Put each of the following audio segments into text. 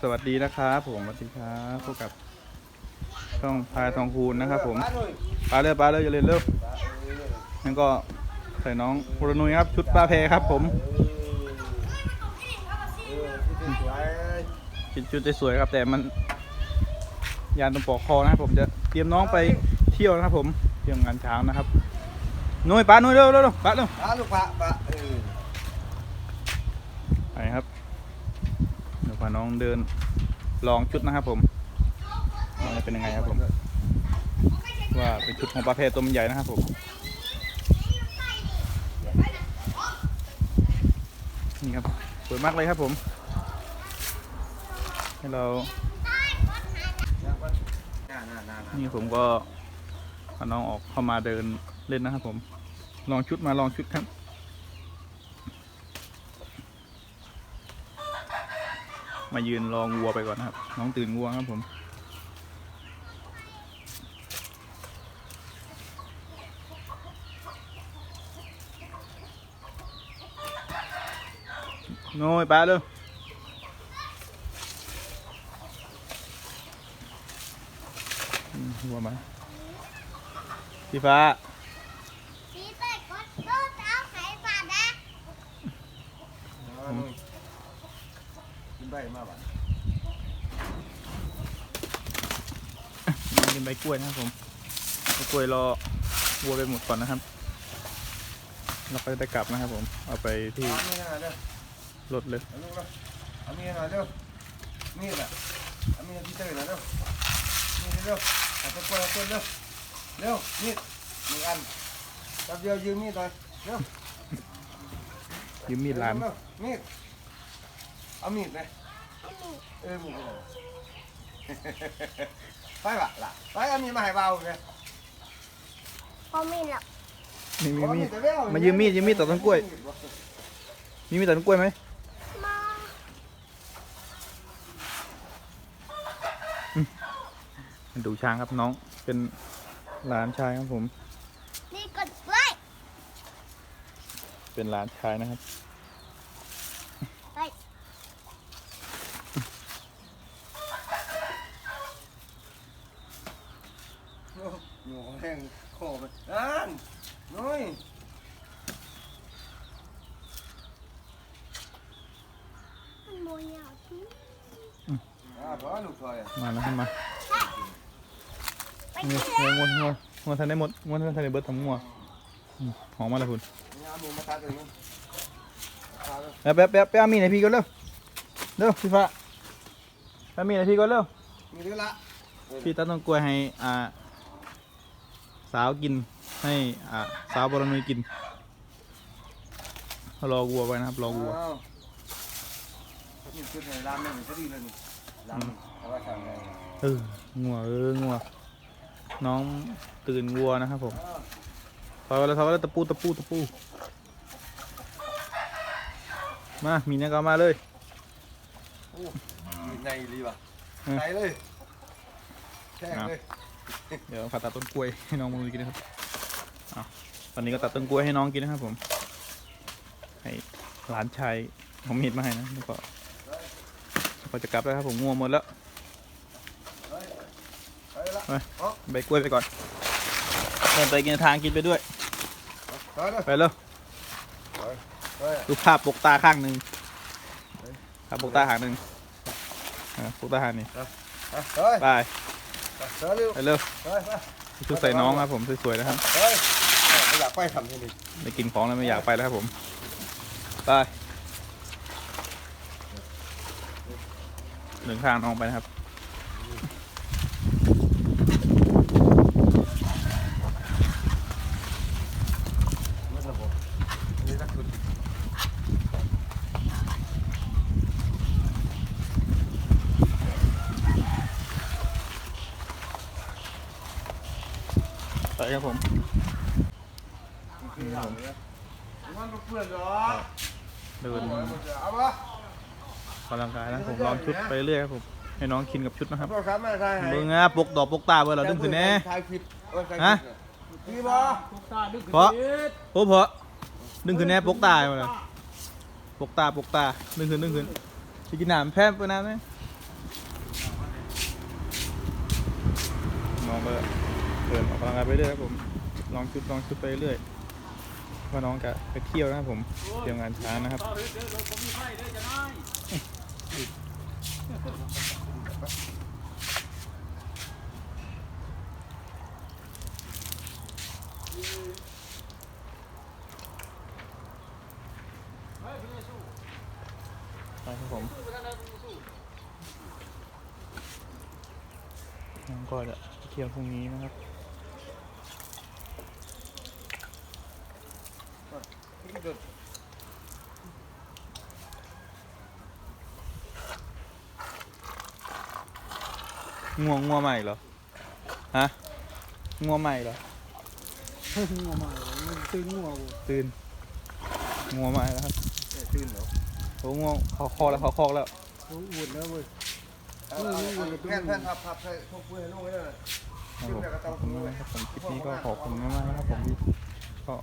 สวัสดีนะครับผมสวัสดีครับพบกับช่องพายทองคูณนะครับ ผมปลาเรือปลาเรืออย่าเล่นเร็วนั่นก็ใส่น้องพลนุยครับ ชุดปลาเพครับ ผมชุดชุดสวยครับ แต่มัน ยานตรงปอกคอนะครับ ผมจะเตรียมน้องไปเที่ยวนะครับ ผมเที่ยวงานช้างนะครับนุยปลานุยเร็วเร็วเร็วปลาเร็วปลาลูกปลาปลาเออไปครับ วพาน้องเดินลองชุดนะครับผมว่าจะเป็นยังไงครับผม ว่าเป็นชุดของปลาเพตัวมันใหญ่นะครับผมนี่ครับสวยมากเลยครับผม ให้เราน่าน่าน่าน่านี่ผมก็พาน้องออกเข้ามาเดินเล่นนะครับผม ลองชุดมาลองชุดครับ มายืนรองวัวไปก่อนนะครับ น้องตื่นวัวครับผม โน้ยปลาเลยอืมวัวมาพี่ฟ้าพี่เป็ดก็ตู้เท้าไข่ปลาดะ กินใบมาบ้ากินใบกล้วยนะครับผมใบกล้วยรอวัวไปหมดก่อนนะครับเราก็จะได้กลับนะครับผม เอาไปที่เอามีดหน่อยเร็วรถเลยเอาลูกเร็วเอามีดหน่อยเร็วมีดอะเอามีดพี่เตยหน่อยเร็วมีดเร็วเอาตะกร้อตะกร้อเร็วเร็วมีดหนึ่งอันแป๊บเดียวยืมมีดหน่อยเร็วยืมมีดร้านเร็วมีด เอามีดเลยเออมีดเลยไปละล่ะไปเอามีดมาให้เบาเลยพอมีหรอกมีมีมีดเอเร็วมายืมมีดยืมมีดตัดต้นกล้วย มีมีดตัดต้นกล้วยไหมมาดูช้างครับน้องเป็นหลานชายครับผม นี่กดด้วยเป็นหลานชายนะครับ ไป อยู่แห้งโคไปนั่นนุ้ย มันโมยาวที่ อ่าพอลูกถอยอะมาแล้วครับมาไปนี่ที่งวงงวงงวงทันได้หมดงวงทันได้เบิร์ดทั้งงวงอืมหอมมาแล้วคุณนี่เอามีดมาตัดเลยนี่ตัดเลยแล้วแป๊บแป๊บแป๊บเอามีดให้พี่ก่อนเร็วเร็วพี่ฟ้าแป๊บมีดให้พี่ก่อนเร็วมีเรื่องละพี่ตัดต้นกล้วยให้อ่าสาวกินให้อ่าสาวบรนุยกินรอวัวไว้นะครับรอวัวอ้าวนี่คือในร้านนี่มันก็ดีเลยนี่ ร้านนี่แต่ว่าทำไงเอองัวเอองัวน้องตื่นวัวนะครับผมอ้าวถอยไปแล้วถอยไปแล้วตะปูตะปูตะปู มา มีเนี่ยก็เอามาเลยมีในดีป่ะอืมในเลยแช่งเลย เดี๋ยวผ่าตัดต้นกล้วยให้น้องมือกินนะครับเอาตอนนี้ก็ตัดต้นกล้วยให้น้องกินนะครับผม ให้หลานชายผมมีดมาให้นะแล้วก็ ก็จะกลับแล้วครับผมง่วงหมดแล้วไปละไปใบกล้วยไปก่อนเดินไปกินทางกินไปด้วย ไปเลยไปแล้วไปดูภาพปกตาข้างหนึ่งภาพปกตาข้างหนึ่งอ่าปกตาข้างนี้ไปไปไปเร็วไปเร็วไปไปชุดใส่น้องครับผมสวยๆนะครับไปไม่อยากไปทำที่นี่ได้กินของแล้วไม่อยากไปแล้วครับผมไป เดินทางน้องไปนะครับมันระบบนี่สักชุดไปครับผมคืออย่างนี้มันเพื่อนเหรอเดิน เอาปะ ออกำลังกายนะผมลองชุดไปเรื่อยครับผมให้น้องชินกับชุดนะครับโรัพท์มาให้เบิ่งนะปกดอกปกตาเบิ่งเราดึงขึ้นแน่ถ่เนี่ยพี่บ่เพราะโอ้เพราะดึงขึ้นแน่ปกตามาเลยปกตาปกตาดึงขึ้นดึงขึ้ชิคกินน้ำแพ้ไปน้ำไหมน้องก็เดินออกกำลังกายไปเรื่อยครับผมลองชุดลองชุดไปเรื่อยว่าน้องจะไปเที่ยวนะครับผมเที่ยวงานช้างนะครับ น้องก็จะเที่ยวพรุ่งนี้นะครับง่วงง่วงใหม่เหรอ ฮะ ง่วงใหม่เหรอ งัวมามันตื่นงัวบ่ตื่น ง่วงใหม่แล้วครับตื่นเหรอโอ้ง่วงเขาคอกแล้วเขาคอกแล้วโอ้อวดแล้วเว้ย แผ่นแผ่นพับพับใส่ทุกพื่อนลงไว้เลยครับผมขอบคุณมากนะครับผมคลิปนี้ก็ขอบคุณมากๆนะครับผมที่ก็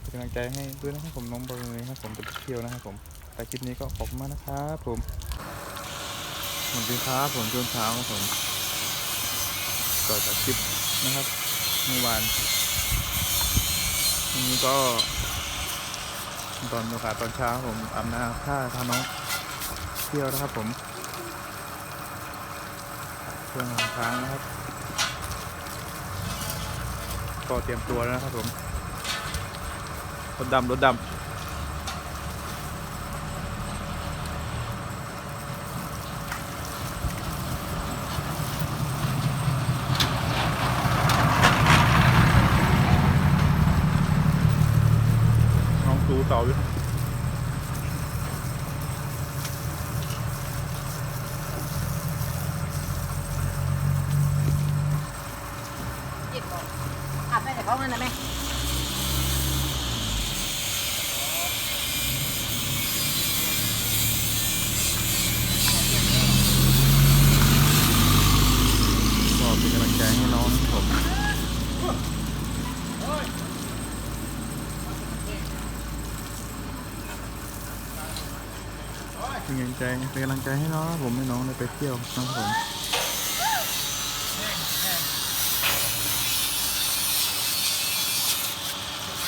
เป็นกำลังใจให้ด้วยนะครับผมน้องบอร์เลยครับผมไปเที่ยวนะครับผมแต่คลิปนี้ก็ขอบคุณมากนะครับผมสวัสดีครับผมช่วงเช้าครับผมต่อจากคลิปนะครับเมื่อวานวันนี้ก็ ตอนโอกาสตอนเช้าผมอาบน้ำท่าพาน้องเที่ยวนะครับผม เครื่องหางช้างนะครับ ก็เตรียมตัวแล้วนะครับผมรถดำรถดำน้องซูเสาอยู่ จิบบอก อาบไปแต่เขาเงินนะแม่ก็เป็นกำลังใจให้น้องนะครับผมเป็นกำลังใ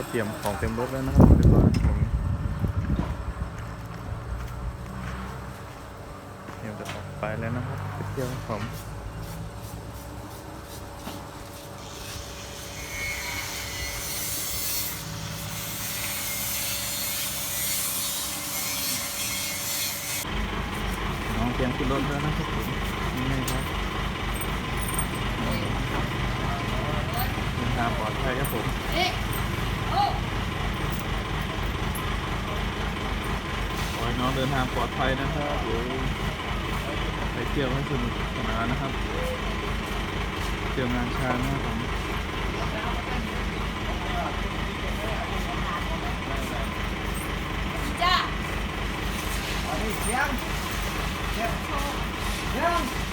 ก็เตรียมของเต็มรถแล้วนะครับเรียบร้อยผมเตรียมจะออกไปแล้วนะครับเที่ยวผมน้องเตรียมขึ้นรถแล้วนะครับผมนี่ครับเดินทางปลอดภัยครับผม ขอให้น้องเดินทางปลอดภัยนะครับเดี๋ยวไปเที่ยวให้สนุกสนานนะครับ เที่ยวงานช้างนะครับผมจ้าเสียงเสียงเสียง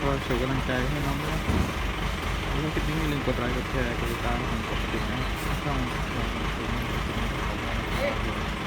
ก็ช่วยกำลังใจให้น้องด้วยแล้วคลิปนี้อย่าลืมกดไลค์กดแชร์กดติดตามของกดติดนะช่องของผมนะครับ